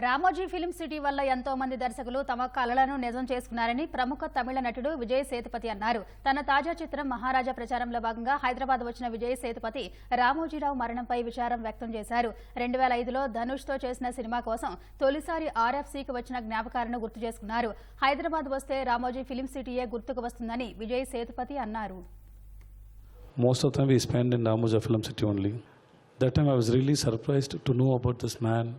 Ramoji film city వల్ల ఎంతో మంది దర్శకులు తమ కలలను నిజం చేసుకున్నారని ప్రముఖ తమిళ నటుడు విజయ్ సేతుపతి అన్నారు. తన తాజా చిత్రం మహారాజా ప్రచారంలో భాగంగా హైదరాబాద్ వచ్చిన విజయ్ సేతుపతి రామోజీరావు మరణంపై విచారం వ్యక్తం చేశారు. రెండు వేల ఐదులో ధనుష్తో చేసిన సినిమా కోసం తొలిసారి ఆర్ఎఫ్సీకి వచ్చిన జ్ఞాపకాలను గుర్తు చేసుకున్నారు. హైదరాబాద్ వస్తే రామోజీ ఫిలిం సిటీయే గుర్తుకు వస్తుందని విజయ్ సేతుపతి అన్నారు. Most of the. That time I was really surprised to know about this man.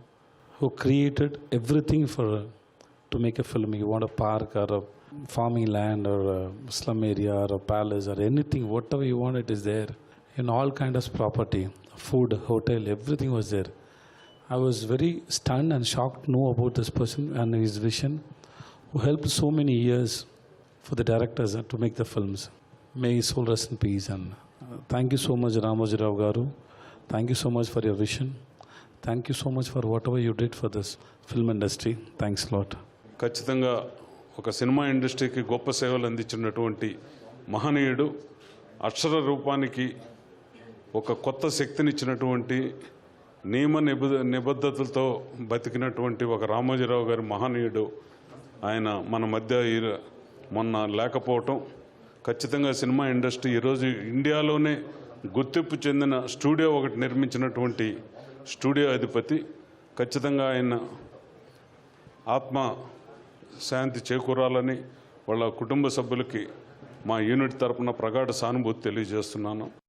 Who created everything for to make a film. You want a park or a farming land or a slum area or a palace or anything, whatever you want, it is there. In all kinds of property, food, hotel, everything was there. I was very stunned and shocked to know about this person and his vision, who helped so many years for the directors to make the films. May his soul rest in peace. And uh, thank you so much, Ramoji Rao Garu. Thank you so much for your vision. Thank you so much for whatever you did for this film industry thanks lot ఖచ్చితంగా ఒక cinema ఇండస్ట్రీకి గొప్ప సేవలు అందించినటువంటి మహనీయుడు అక్షర రూపానికి ఒక కొత్త శక్తినిచ్చినటువంటి నియమ నిబ నిబద్ధతలతో బతికినటువంటి ఒక రామోజీరావు గారి మహనీయుడు ఆయన మన మధ్య మొన్న లేకపోవటం ఖచ్చితంగా సినిమా ఇండస్ట్రీ ఈరోజు ఇండియాలోనే గుర్తింపు చెందిన స్టూడియో ఒకటి నిర్మించినటువంటి స్టూడియో అధిపతి ఖచ్చితంగా ఆయన ఆత్మ శాంతి చేకూరాలని వాళ్ళ కుటుంబ సభ్యులకి మా యూనిట్ తరపున ప్రగాఢ సానుభూతి తెలియజేస్తున్నాను.